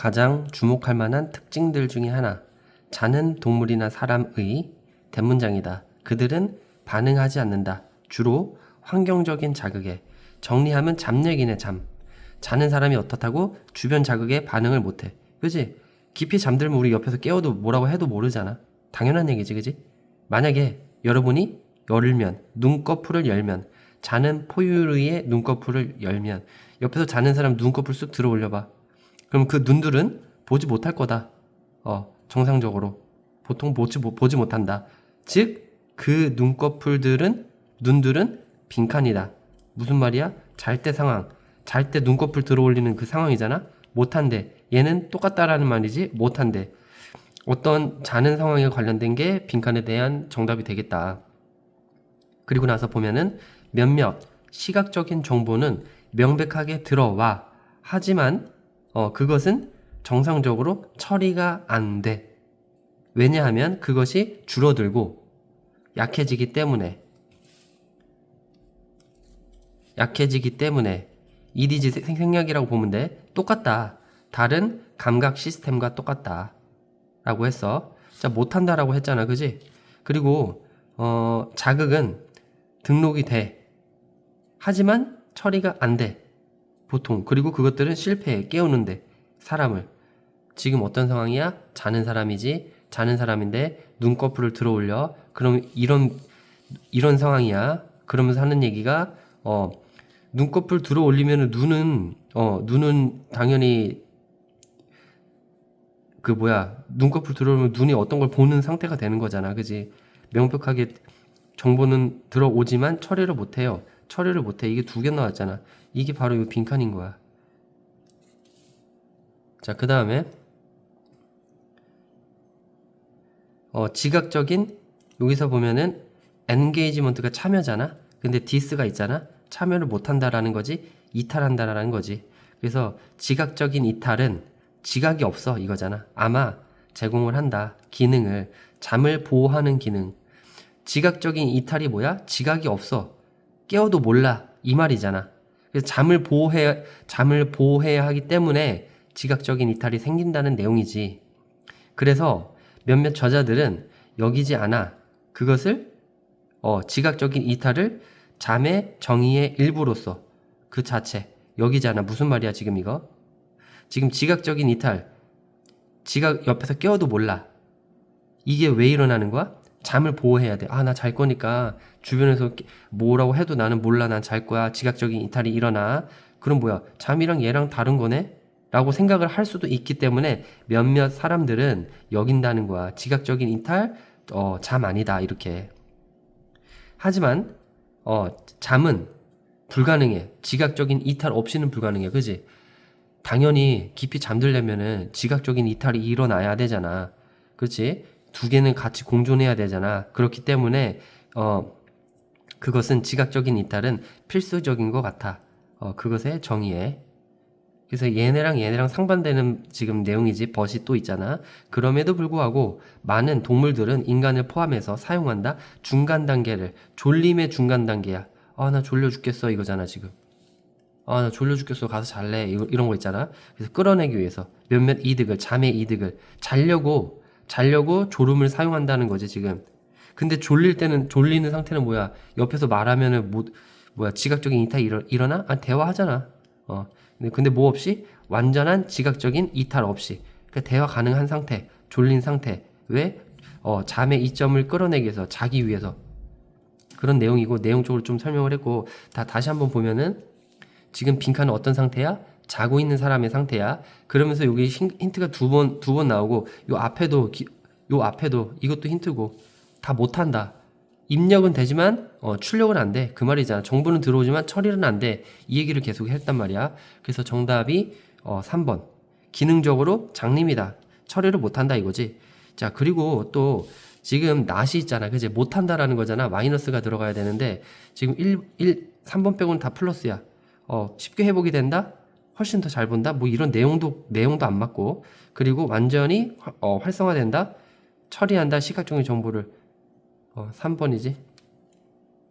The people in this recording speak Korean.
가장 주목할 만한 특징들 중에 하나. 자는 동물이나 사람의 대문장이다. 그들은 반응하지 않는다. 주로 환경적인 자극에. 정리하면 잠얘기네 잠. 자는 사람이 어떻다고 주변 자극에 반응을 못해. 그지? 깊이 잠들면 우리 옆에서 깨워도 뭐라고 해도 모르잖아. 당연한 얘기지, 그지? 만약에 여러분이 열면, 눈꺼풀을 열면, 자는 포유류의 눈꺼풀을 열면, 옆에서 자는 사람 눈꺼풀 쑥 들어 올려봐. 그럼 그 눈들은 보지 못할 거다. 어, 정상적으로. 보통 보지, 못- 보지 못한다. 즉, 그 눈꺼풀들은, 눈들은 빈칸이다. 무슨 말이야? 잘 때 상황. 잘 때 눈꺼풀 들어 올리는 그 상황이잖아? 못한대. 얘는 똑같다라는 말이지? 못한대. 어떤 자는 상황에 관련된 게 빈칸에 대한 정답이 되겠다. 그리고 나서 보면은 몇몇 시각적인 정보는 명백하게 들어와. 하지만 어, 그것은 정상적으로 처리가 안 돼. 왜냐하면 그것이 줄어들고 약해지기 때문에 약해지기 때문에 생- 생략이라고 보면 돼. 똑같다. 다른 감각 시스템과 똑같다. 라고 했어. 자, 못한다라고 했잖아. 그지? 그리고, 어, 자극은 등록이 돼. 하지만 처리가 안 돼. 보통. 그리고 그것들은 실패해. 깨우는데. 사람을. 지금 어떤 상황이야? 자는 사람이지. 자는 사람인데 눈꺼풀을 들어 올려. 그럼 이런, 이런 상황이야. 그러면서 하는 얘기가, 어, 눈꺼풀 들어 올리면 눈은, 어, 눈은 당연히 그 뭐야 눈꺼풀 들어오면 눈이 어떤 걸 보는 상태가 되는 거잖아 그지 명백하게 정보는 들어오지만 처리를 못해요 처리를 못해 이게 두 개 나왔잖아 이게 바로 이 빈칸인 거야 자 그 다음에 어 지각적인 여기서 보면은 엔게이지먼트가 참여잖아 근데 디스가 있잖아 참여를 못한다라는 거지 이탈한다라는 거지 그래서 지각적인 이탈은 지각이 없어 이거잖아. 아마 제공을 한다. 기능을 잠을 보호하는 기능. 지각적인 이탈이 뭐야? 지각이 없어. 깨워도 몰라. 이 말이잖아. 그래서 잠을 보호해 잠을 보호해야 하기 때문에 지각적인 이탈이 생긴다는 내용이지. 그래서 몇몇 저자들은 여기지 않아. 그것을 어, 지각적인 이탈을 잠의 정의의 일부로서 그 자체 여기지 않아. 무슨 말이야 지금 이거? 지금 지각적인 이탈, 지각 옆에서 깨워도 몰라. 이게 왜 일어나는 거야? 잠을 보호해야 돼. 아, 나 잘 거니까 주변에서 깨- 뭐라고 해도 나는 몰라. 난 잘 거야. 지각적인 이탈이 일어나. 그럼 뭐야? 잠이랑 얘랑 다른 거네? 라고 생각을 할 수도 있기 때문에 몇몇 사람들은 여긴다는 거야. 지각적인 이탈, 어, 잠 아니다. 이렇게. 하지만, 어, 잠은 불가능해. 지각적인 이탈 없이는 불가능해. 그지? 당연히 깊이 잠들려면은 지각적인 이탈이 일어나야 되잖아. 그렇지? 두 개는 같이 공존해야 되잖아. 그렇기 때문에 어 그것은 지각적인 이탈은 필수적인 것 같아. 어 그것의 정의에. 그래서 얘네랑 얘네랑 상반되는 지금 내용이지 벗이 또 있잖아. 그럼에도 불구하고 많은 동물들은 인간을 포함해서 사용한다. 중간 단계를 졸림의 중간 단계야. 아 나 졸려 죽겠어 이거잖아 지금. 아, 나 졸려 죽겠어. 가서 잘래. 이런 거 있잖아. 그래서 끌어내기 위해서 몇몇 이득을, 잠의 이득을 자려고, 자려고 졸음을 사용한다는 거지, 지금. 근데 졸릴 때는, 졸리는 상태는 뭐야? 옆에서 말하면은 뭐, 뭐야? 지각적인 이탈이 일어, 일어나? 아, 대화하잖아. 어. 근데, 근데 뭐 없이? 완전한 지각적인 이탈 없이. 그러니까 대화 가능한 상태, 졸린 상태. 왜? 어, 잠의 이점을 끌어내기 위해서, 자기 위해서. 그런 내용이고, 내용적으로 좀 설명을 했고, 다, 다시 한번 보면은, 지금 빈칸은 어떤 상태야? 자고 있는 사람의 상태야. 그러면서 여기 힌- 힌트가 두 번, 두 번 나오고, 요 앞에도, 기- 요 앞에도 이것도 힌트고, 다 못한다. 입력은 되지만, 어, 출력은 안 돼. 그 말이잖아. 정보는 들어오지만 처리는 안 돼. 이 얘기를 계속 했단 말이야. 그래서 정답이, 어, 3번. 기능적으로 장님이다. 처리를 못한다 이거지. 자, 그리고 또, 지금 낫이 있잖아. 그지? 못한다라는 거잖아. 마이너스가 들어가야 되는데, 지금 1, 1, 3번 빼고는 다 플러스야. 어, 쉽게 회복이 된다? 훨씬 더 잘 본다? 뭐 이런 내용도, 내용도 안 맞고, 그리고 완전히 화- 어, 활성화된다? 처리한다? 시각적인 정보를. 어, 3번이지.